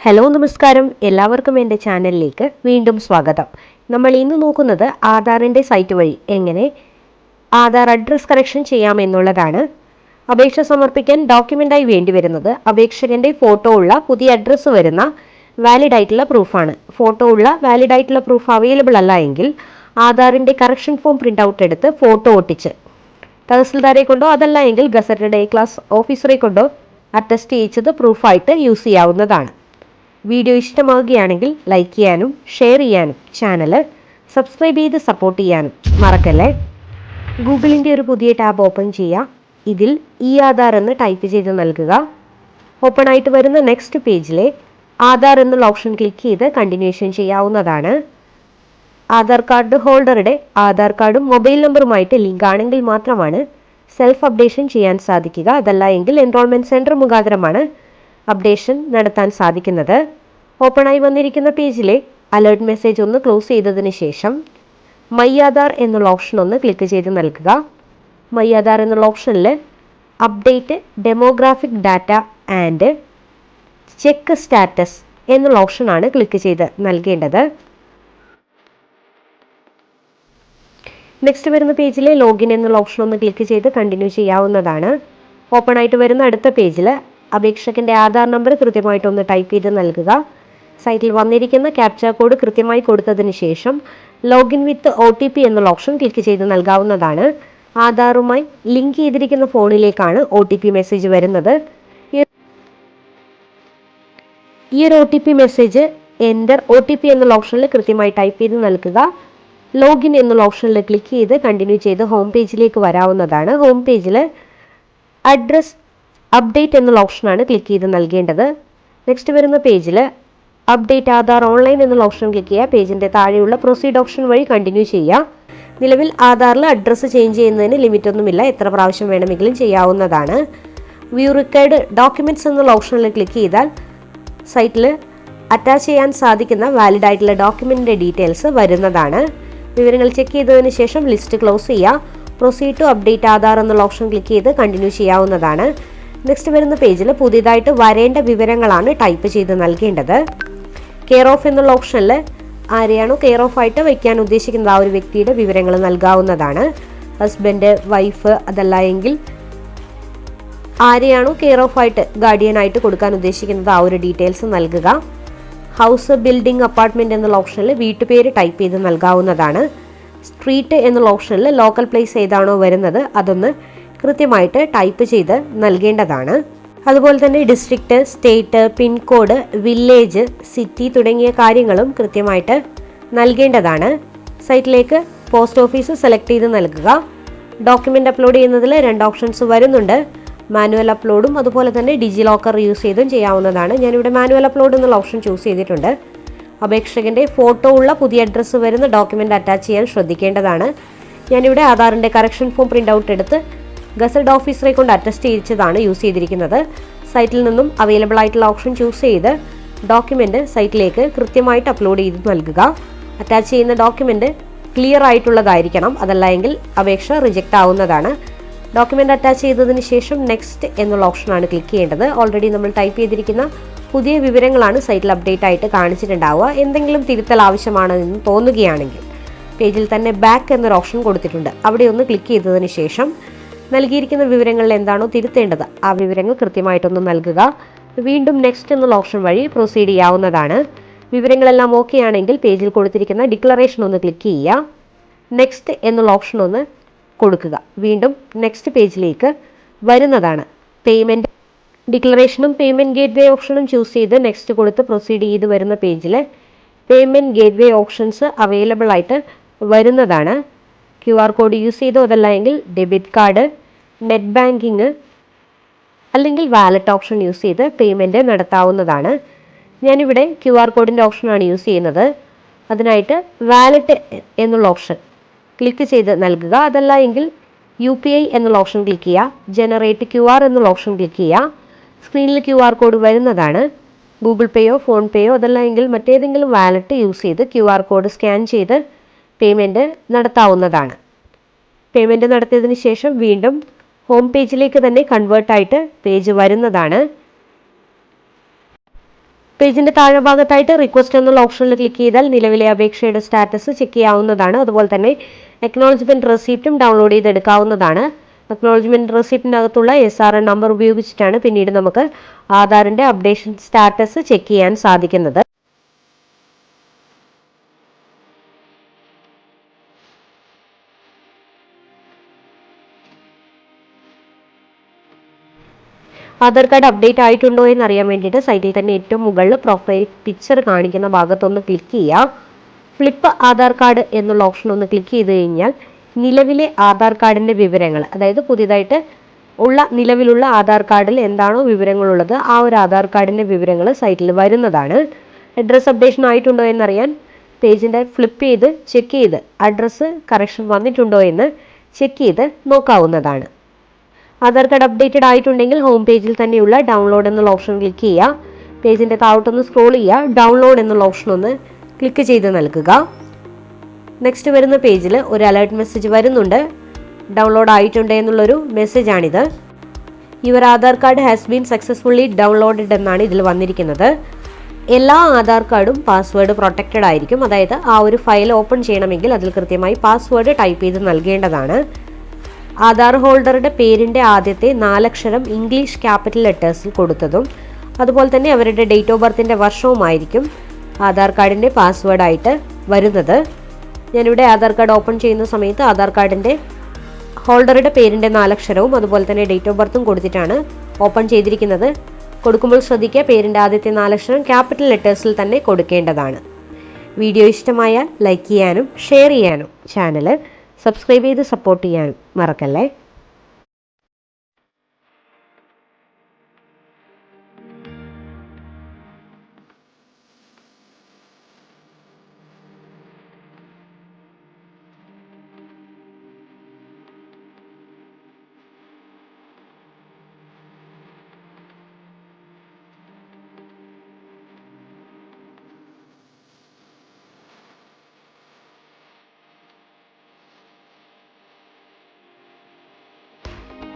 Hello നമസ്കാരം. എല്ലാവർക്കും എന്റെ ചാനലിലേക്ക് വീണ്ടും സ്വാഗതം. നമ്മൾ ഇന്ന് നോക്കുന്നത് ആധാറിന്റെ സൈറ്റ് വഴി എങ്ങനെ ആധാർ അഡ്രസ് കറക്ഷൻ ചെയ്യാമെന്നുള്ളതാണ് അപേക്ഷ സമർപ്പിക്കാൻ ഡോക്യുമെന്റായി വേണ്ടി വരുന്നത് അപേക്ഷകന്റെ ഫോട്ടോ ഉള്ള പുതിയ അഡ്രസ്സ് വരുന്ന വാലിഡ് ആയിട്ടുള്ള പ്രൂഫാണ് ഫോട്ടോ ഉള്ള വാലിഡ് ആയിട്ടുള്ള പ്രൂഫ് അവൈലബിൾ അല്ല എങ്കിൽ ആധാറിന്റെ കറക്ഷൻ ഫോം പ്രിന്റ് ഔട്ട് എടുത്ത് ഫോട്ടോ ഒട്ടിച്ച് തഹസിൽദാരെ കൊണ്ടോ അതല്ല എങ്കിൽ ഗസറ്റഡ് എ ക്ലാസ് ഓഫീസറെ കൊണ്ടോ അറ്റസ്റ്റ് ചെയ്യിച്ചത് പ്രൂഫായിട്ട് യൂസ് ചെയ്യാവുന്നതാണ്. വീഡിയോ ഇഷ്ടമാവുകയാണെങ്കിൽ ലൈക്ക് ചെയ്യാനും ഷെയർ ചെയ്യാനും ചാനൽ സബ്സ്ക്രൈബ് ചെയ്ത് സപ്പോർട്ട് ചെയ്യാനും മറക്കല്ലേ? ഗൂഗിളിന്റെ ഒരു പുതിയ ടാബ് ഓപ്പൺ ചെയ്യുക. ഇതിൽ ഇ ആധാർ എന്ന് ടൈപ്പ് ചെയ്ത് നൽകുക. ഓപ്പൺ ആയിട്ട് വരുന്ന നെക്സ്റ്റ് പേജിലെ ആധാർ എന്നുള്ള ഓപ്ഷൻ ക്ലിക്ക് ചെയ്ത് കണ്ടിന്യൂഷൻ ചെയ്യാവുന്നതാണ്. ആധാർ കാർഡ് ഹോൾഡറുടെ ആധാർ കാർഡും മൊബൈൽ നമ്പറുമായിട്ട് ലിങ്ക് ആണെങ്കിൽ മാത്രമാണ് സെൽഫ് അപ്ഡേഷൻ ചെയ്യാൻ സാധിക്കുക. അതല്ല എങ്കിൽ എൻറോൾമെന്റ് സെന്റർ മുഖാന്തരമാണ് അപ്ഡേഷൻ നടത്താൻ സാധിക്കുന്നത്. ഓപ്പണായി വന്നിരിക്കുന്ന പേജിലെ അലേർട്ട് മെസ്സേജ് ഒന്ന് ക്ലോസ് ചെയ്തതിന് ശേഷം മൈ ആധാർ എന്നുള്ള ഓപ്ഷൻ ഒന്ന് ക്ലിക്ക് ചെയ്ത് നൽകുക. മൈ ആധാർ എന്നുള്ള ഓപ്ഷനിൽ update demographic data and check status എന്നുള്ള ഓപ്ഷനാണ് ക്ലിക്ക് ചെയ്ത് നൽകേണ്ടത്. നെക്സ്റ്റ് വരുന്ന പേജിലെ ലോഗിൻ എന്നുള്ള ഓപ്ഷൻ ഒന്ന് ക്ലിക്ക് ചെയ്ത് കണ്ടിന്യൂ ചെയ്യാവുന്നതാണ്. ഓപ്പൺ ആയിട്ട് വരുന്ന അടുത്ത പേജിൽ അപേക്ഷകന്റെ ആധാർ നമ്പർ കൃത്യമായിട്ടൊന്ന് ടൈപ്പ് ചെയ്ത് നൽകുക. സൈറ്റിൽ വന്നിരിക്കുന്ന ക്യാപ്ച കോഡ് കൃത്യമായി കൊടുത്തതിന് ശേഷം login with O T P എന്നുള്ള ഓപ്ഷൻ ക്ലിക്ക് ചെയ്ത് നൽകാവുന്നതാണ്. ആധാറുമായി ലിങ്ക് ചെയ്തിരിക്കുന്ന ഫോണിലേക്കാണ് ഒ ടി പി മെസ്സേജ് വരുന്നത്. ഈ ഒരു O T P message enter O T P എന്നുള്ള ഓപ്ഷനിൽ കൃത്യമായി ടൈപ്പ് ചെയ്ത് നൽകുക. ലോഗിൻ എന്നുള്ള ഓപ്ഷനിൽ ക്ലിക്ക് ചെയ്ത് കണ്ടിന്യൂ ചെയ്ത് ഹോം പേജിലേക്ക് വരാവുന്നതാണ്. ഹോം പേജിൽ അഡ്രസ് അപ്ഡേറ്റ് എന്നുള്ള ഓപ്ഷനാണ് ക്ലിക്ക് ചെയ്ത് നൽകേണ്ടത്. നെക്സ്റ്റ് വരുന്ന പേജിൽ അപ്ഡേറ്റ് ആധാർ ഓൺലൈൻ എന്നുള്ള ഓപ്ഷൻ ക്ലിക്ക് ചെയ്യുക. പേജിന്റെ താഴെയുള്ള പ്രൊസീഡ് ഓപ്ഷൻ വഴി കണ്ടിന്യൂ ചെയ്യുക. നിലവിൽ ആധാറിൽ അഡ്രസ്സ് ചേഞ്ച് ചെയ്യുന്നതിന് ലിമിറ്റൊന്നുമില്ല. എത്ര പ്രാവശ്യം വേണമെങ്കിലും ചെയ്യാവുന്നതാണ്. വ്യൂ റിക്കേർഡ് ഡോക്യുമെന്റ്സ് എന്നുള്ള ഓപ്ഷനിൽ ക്ലിക്ക് ചെയ്താൽ സൈറ്റിൽ അറ്റാച്ച് ചെയ്യാൻ സാധിക്കുന്ന വാലിഡ് ആയിട്ടുള്ള ഡോക്യുമെന്റിന്റെ ഡീറ്റെയിൽസ് വരുന്നതാണ്. വിവരങ്ങൾ ചെക്ക് ചെയ്തതിന് ശേഷം ലിസ്റ്റ് ക്ലോസ് ചെയ്യുക. പ്രൊസീഡ് ടു അപ്ഡേറ്റ് ആധാർ എന്നുള്ള ഓപ്ഷൻ ക്ലിക്ക് ചെയ്ത് കണ്ടിന്യൂ ചെയ്യാവുന്നതാണ്. നെക്സ്റ്റ് വരുന്ന പേജിൽ പുതിയതായിട്ട് വരേണ്ട വിവരങ്ങളാണ് ടൈപ്പ് ചെയ്ത് നൽകേണ്ടത്. കെയർ ഓഫ് എന്നുള്ള ഓപ്ഷനിൽ ആരെയാണോ കെയർ ഓഫ് ആയിട്ട് വയ്ക്കാൻ ഉദ്ദേശിക്കുന്നത് ആ ഒരു വ്യക്തിയുടെ വിവരങ്ങൾ നൽകാവുന്നതാണ്. ഹസ്ബൻഡ് വൈഫ് അതല്ല എങ്കിൽ ആരെയാണോ കെയർ ഓഫ് ആയിട്ട് ഗാർഡിയൻ ആയിട്ട് കൊടുക്കാൻ ഉദ്ദേശിക്കുന്നത് ആ ഒരു ഡീറ്റെയിൽസ് നൽകുക. ഹൗസ് ബിൽഡിംഗ് അപ്പാർട്ട്മെന്റ് എന്നുള്ള ഓപ്ഷനിൽ വീട്ടുപേര് ടൈപ്പ് ചെയ്ത് നൽകാവുന്നതാണ്. സ്ട്രീറ്റ് എന്നുള്ള ഓപ്ഷനിൽ ലോക്കൽ പ്ലേസ് ഏതാണോ വരുന്നത് അതൊന്ന് കൃത്യമായിട്ട് ടൈപ്പ് ചെയ്ത് നൽകേണ്ടതാണ്. അതുപോലെ തന്നെ district state pincode village city തുടങ്ങിയ കാര്യങ്ങളും കൃത്യമായിട്ട് നൽകേണ്ടതാണ്. സൈറ്റിലേക്ക് പോസ്റ്റ് ഓഫീസ് സെലക്ട് ചെയ്ത് നൽകുക. ഡോക്യുമെന്റ് അപ്ലോഡ് ചെയ്യുന്നതിൽ രണ്ട് ഓപ്ഷൻസ് വരുന്നുണ്ട്. മാനുവൽ അപ്ലോഡും അതുപോലെ തന്നെ ഡിജി ലോക്കർ യൂസ് ചെയ്തും ചെയ്യാവുന്നതാണ്. ഞാനിവിടെ മാനുവൽ അപ്ലോഡ് എന്നുള്ള ഓപ്ഷൻ ചൂസ് ചെയ്തിട്ടുണ്ട്. അപേക്ഷകന്റെ ഫോട്ടോ ഉള്ള പുതിയ അഡ്രസ്സ് വരുന്ന ഡോക്യുമെന്റ് അറ്റാച്ച് ചെയ്യാൻ ശ്രദ്ധിക്കേണ്ടതാണ്. ഞാനിവിടെ ആധാറിന്റെ കറക്ഷൻ ഫോം പ്രിന്റ് ഔട്ട് എടുത്ത് ഗസഡ് ഓഫീസറെ കൊണ്ട് അറ്റസ്റ്റ് ചെയ്യിച്ചതാണ് യൂസ് ചെയ്തിരിക്കുന്നത്. സൈറ്റിൽ നിന്നും അവൈലബിൾ ആയിട്ടുള്ള ഓപ്ഷൻ ചൂസ് ചെയ്ത് ഡോക്യുമെന്റ് സൈറ്റിലേക്ക് കൃത്യമായിട്ട് അപ്ലോഡ് ചെയ്ത് നൽകുക. അറ്റാച്ച് ചെയ്യുന്ന ഡോക്യുമെന്റ് ക്ലിയർ ആയിട്ടുള്ളതായിരിക്കണം. അതല്ല എങ്കിൽ അപേക്ഷ റിജക്റ്റ് ആവുന്നതാണ്. ഡോക്യുമെന്റ് അറ്റാച്ച് ചെയ്തതിന് ശേഷം നെക്സ്റ്റ് എന്നുള്ള ഓപ്ഷനാണ് ക്ലിക്ക് ചെയ്യേണ്ടത്. ഓൾറെഡി നമ്മൾ ടൈപ്പ് ചെയ്തിരിക്കുന്ന പുതിയ വിവരങ്ങളാണ് സൈറ്റിൽ അപ്ഡേറ്റ് ആയിട്ട് കാണിച്ചിട്ടുണ്ടാവുക. എന്തെങ്കിലും തിരുത്തൽ ആവശ്യമാണെന്ന് തോന്നുകയാണെങ്കിൽ പേജിൽ തന്നെ ബാക്ക് എന്നൊരു ഓപ്ഷൻ കൊടുത്തിട്ടുണ്ട്. അവിടെ ഒന്ന് ക്ലിക്ക് ചെയ്തതിന് ശേഷം നൽകിയിരിക്കുന്ന വിവരങ്ങളിൽ എന്താണോ തിരുത്തേണ്ടത്. ആ വിവരങ്ങൾ കൃത്യമായിട്ടൊന്ന് നൽകുക. വീണ്ടും നെക്സ്റ്റ് എന്നുള്ള ഓപ്ഷൻ വഴി പ്രൊസീഡ് ചെയ്യാവുന്നതാണ്. വിവരങ്ങളെല്ലാം ഓക്കെ ആണെങ്കിൽ പേജിൽ കൊടുത്തിരിക്കുന്ന ഡിക്ലറേഷൻ ഒന്ന് ക്ലിക്ക് ചെയ്യുക. നെക്സ്റ്റ് എന്നുള്ള ഓപ്ഷൻ ഒന്ന് കൊടുക്കുക. വീണ്ടും നെക്സ്റ്റ് പേജിലേക്ക് വരുന്നതാണ്. പേയ്മെന്റ് ഡിക്ലറേഷനും പേയ്മെന്റ് ഗേറ്റ് വേ ഓപ്ഷനും ചൂസ് ചെയ്ത് നെക്സ്റ്റ് കൊടുത്ത് പ്രൊസീഡ് ചെയ്ത് വരുന്ന പേജിൽ payment gateway options available ആയിട്ട് വരുന്നതാണ്. ക്യു ആർ കോഡ് യൂസ് ചെയ്തോ അതല്ല എങ്കിൽ ഡെബിറ്റ് കാർഡ് നെറ്റ് ബാങ്കിങ് അല്ലെങ്കിൽ വാലറ്റ് ഓപ്ഷൻ യൂസ് ചെയ്ത് പേയ്മെന്റ് നടത്താവുന്നതാണ്. ഞാനിവിടെ ക്യു ആർ കോഡിന്റെ ഓപ്ഷനാണ് യൂസ് ചെയ്യുന്നത്. അതിനായിട്ട് വാലറ്റ് എന്നുള്ള ഓപ്ഷൻ ക്ലിക്ക് ചെയ്ത് നൽകുക. അതല്ല എങ്കിൽ യു പി ഐ എന്നുള്ള ഓപ്ഷൻ ക്ലിക്ക് ചെയ്യുക. ജനറേറ്റ് ക്യു ആർ എന്നുള്ള ഓപ്ഷൻ ക്ലിക്ക് ചെയ്യുക. സ്ക്രീനിൽ ക്യു ആർ കോഡ് വരുന്നതാണ്. ഗൂഗിൾ പേയോ ഫോൺ പേയോ അതല്ല എങ്കിൽ മറ്റേതെങ്കിലും വാലറ്റ് യൂസ് ചെയ്ത് ക്യു ആർ കോഡ് സ്കാൻ ചെയ്ത് പേയ്മെന്റ് നടത്താവുന്നതാണ്. പേയ്മെന്റ് നടത്തിയതിന് ശേഷം വീണ്ടും ഹോം പേജിലേക്ക് തന്നെ കൺവേർട്ട് ആയിട്ട് പേജ് വരുന്നതാണ്. പേജിന്റെ താഴെ ഭാഗത്തായിട്ട് റിക്വസ്റ്റ് എന്നുള്ള ഓപ്ഷനിൽ ക്ലിക്ക് ചെയ്താൽ നിലവിലെ അപേക്ഷയുടെ സ്റ്റാറ്റസ് ചെക്ക് ചെയ്യാവുന്നതാണ്. അതുപോലെ തന്നെ എക്നോളജ്മെന്റ് റെസിപ്റ്റും ഡൗൺലോഡ് ചെയ്തെടുക്കാവുന്നതാണ്. അക്നോളജ്മെന്റ് റെസിപ്റ്റിന്റെ അകത്തുള്ള എസ് ആർ എൻ നമ്പർ ഉപയോഗിച്ചിട്ടാണ് പിന്നീട് നമുക്ക് ആധാറിന്റെ അപ്ഡേഷൻ സ്റ്റാറ്റസ് ചെക്ക് ചെയ്യാൻ സാധിക്കുന്നത്. ആധാർ കാർഡ് അപ്ഡേറ്റ് ആയിട്ടുണ്ടോ എന്ന് അറിയാൻ വേണ്ടിയിട്ട് സൈറ്റിൽ തന്നെ ഏറ്റവും മുകളിൽ പ്രൊഫൈൽ പിക്ചർ കാണിക്കുന്ന ഭാഗത്തൊന്ന് ക്ലിക്ക് ചെയ്യുക. ഫ്ലിപ്പ് ആധാർ കാർഡ് എന്നുള്ള ഓപ്ഷൻ ഒന്ന് ക്ലിക്ക് ചെയ്ത് കഴിഞ്ഞാൽ നിലവിലെ ആധാർ കാർഡിന്റെ വിവരങ്ങൾ അതായത് പുതിയതായിട്ട് ഉള്ള നിലവിലുള്ള ആധാർ കാർഡിൽ എന്താണോ വിവരങ്ങളുള്ളത് ആ ഒരു ആധാർ കാർഡിന്റെ വിവരങ്ങൾ സൈറ്റിൽ വരുന്നതാണ്. അഡ്രസ്സ് അപ്ഡേഷൻ ആയിട്ടുണ്ടോ എന്നറിയാൻ പേജിന്റെ ഫ്ലിപ്പ് ചെയ്ത് ചെക്ക് ചെയ്ത് അഡ്രസ്സ് കറക്ഷൻ വന്നിട്ടുണ്ടോ എന്ന് ചെക്ക് ചെയ്ത് നോക്കാവുന്നതാണ്. ആധാർ കാർഡ് അപ്ഡേറ്റഡ് ആയിട്ടുണ്ടെങ്കിൽ ഹോം പേജിൽ തന്നെയുള്ള ഡൗൺലോഡ് എന്നുള്ള ഓപ്ഷൻ ക്ലിക്ക് ചെയ്യുക. പേജിന്റെ താഴോട്ടൊന്ന് സ്ക്രോൾ ചെയ്യുക. ഡൗൺലോഡ് എന്നുള്ള ഓപ്ഷൻ ഒന്ന് ക്ലിക്ക് ചെയ്ത് നൽകുക. നെക്സ്റ്റ് വരുന്ന പേജിൽ ഒരു അലേർട്ട് മെസ്സേജ് വരുന്നുണ്ട്. ഡൗൺലോഡ് ആയിട്ടുണ്ട് എന്നുള്ളൊരു മെസ്സേജാണിത് your Aadhaar card has been successfully downloaded എന്നാണ് ഇതിൽ വന്നിരിക്കുന്നത്. എല്ലാ ആധാർ കാർഡും പാസ്വേഡ് പ്രൊട്ടക്റ്റഡ് ആയിരിക്കും. അതായത് ആ ഒരു ഫയൽ ഓപ്പൺ ചെയ്യണമെങ്കിൽ അതിൽ കൃത്യമായി പാസ്വേഡ് ടൈപ്പ് ചെയ്ത് നൽകേണ്ടതാണ്. ആധാർ ഹോൾഡറുടെ പേരിന്റെ ആദ്യത്തെ നാലക്ഷരം ഇംഗ്ലീഷ് ക്യാപിറ്റൽ ലെറ്റേഴ്സിൽ കൊടുത്തതും അതുപോലെ തന്നെ അവരുടെ ഡേറ്റ് ഓഫ് ബർത്തിന്റെ വർഷവുമായിരിക്കും ആധാർ കാർഡിന്റെ പാസ്വേഡായിട്ട് വരുന്നത്. ഞാനിവിടെ ആധാർ കാർഡ് ഓപ്പൺ ചെയ്യുന്ന സമയത്ത് ആധാർ കാർഡിന്റെ ഹോൾഡറുടെ പേരിന്റെ നാലക്ഷരവും അതുപോലെ തന്നെ ഡേറ്റ് ഓഫ് ബർത്തും കൊടുത്തിട്ടാണ് ഓപ്പൺ ചെയ്തിരിക്കുന്നത്. കൊടുക്കുമ്പോൾ ശ്രദ്ധിക്കുക പേരിന്റെ ആദ്യത്തെ നാലക്ഷരം ക്യാപിറ്റൽ ലെറ്റേഴ്സിൽ തന്നെ കൊടുക്കേണ്ടതാണ്. വീഡിയോ ഇഷ്ടമായാൽ ലൈക്ക് ചെയ്യാനും ഷെയർ ചെയ്യാനും ചാനൽ സബ്സ്ക്രൈബ് ചെയ്ത് സപ്പോർട്ട് ചെയ്യാൻ മറക്കല്ലേ?